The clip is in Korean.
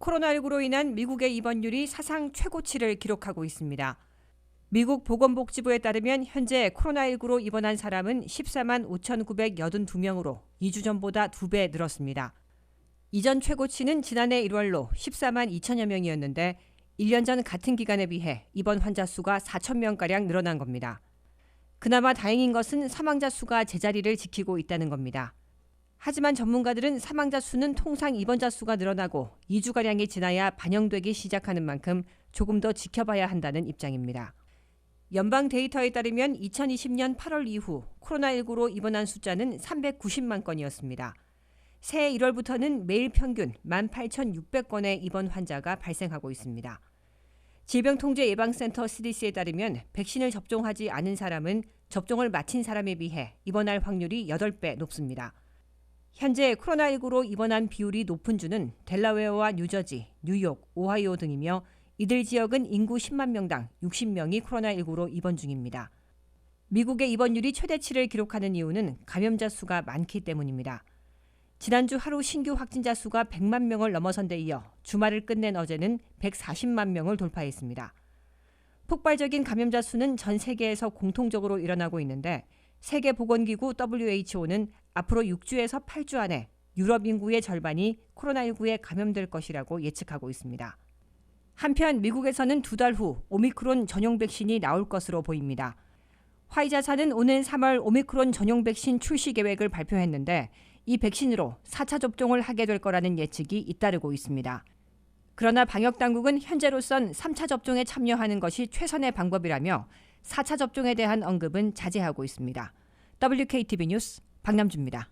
코로나19로 인한 미국의 입원율이 사상 최고치를 기록하고 있습니다. 미국 보건복지부에 따르면 현재 코로나19로 입원한 사람은 14만 5,982명으로 2주 전보다 2배 늘었습니다. 이전 최고치는 지난해 1월로 14만 2천여 명이었는데 1년 전 같은 기간에 비해 입원 환자 수가 4천 명가량 늘어난 겁니다. 그나마 다행인 것은 사망자 수가 제자리를 지키고 있다는 겁니다. 하지만 전문가들은 사망자 수는 통상 입원자 수가 늘어나고 2주가량이 지나야 반영되기 시작하는 만큼 조금 더 지켜봐야 한다는 입장입니다. 연방 데이터에 따르면 2020년 8월 이후 코로나19로 입원한 숫자는 390만 건이었습니다. 새해 1월부터는 매일 평균 18,600건의 입원 환자가 발생하고 있습니다. 질병통제예방센터 CDC에 따르면 백신을 접종하지 않은 사람은 접종을 마친 사람에 비해 입원할 확률이 8배 높습니다. 현재 코로나19로 입원한 비율이 높은 주는 델라웨어와 뉴저지, 뉴욕, 오하이오 등이며 이들 지역은 인구 10만 명당 60명이 코로나19로 입원 중입니다. 미국의 입원율이 최대치를 기록하는 이유는 감염자 수가 많기 때문입니다. 지난주 하루 신규 확진자 수가 100만 명을 넘어선 데 이어 주말을 끝낸 어제는 140만 명을 돌파했습니다. 폭발적인 감염자 수는 전 세계에서 공통적으로 일어나고 있는데 세계보건기구 WHO는 앞으로 6주에서 8주 안에 유럽 인구의 절반이 코로나19에 감염될 것이라고 예측하고 있습니다. 한편 미국에서는 두 달 후 오미크론 전용 백신이 나올 것으로 보입니다. 화이자사는 오는 3월 오미크론 전용 백신 출시 계획을 발표했는데 이 백신으로 4차 접종을 하게 될 거라는 예측이 잇따르고 있습니다. 그러나 방역 당국은 현재로선 3차 접종에 참여하는 것이 최선의 방법이라며 4차 접종에 대한 언급은 자제하고 있습니다. WKTV 뉴스 박남주입니다.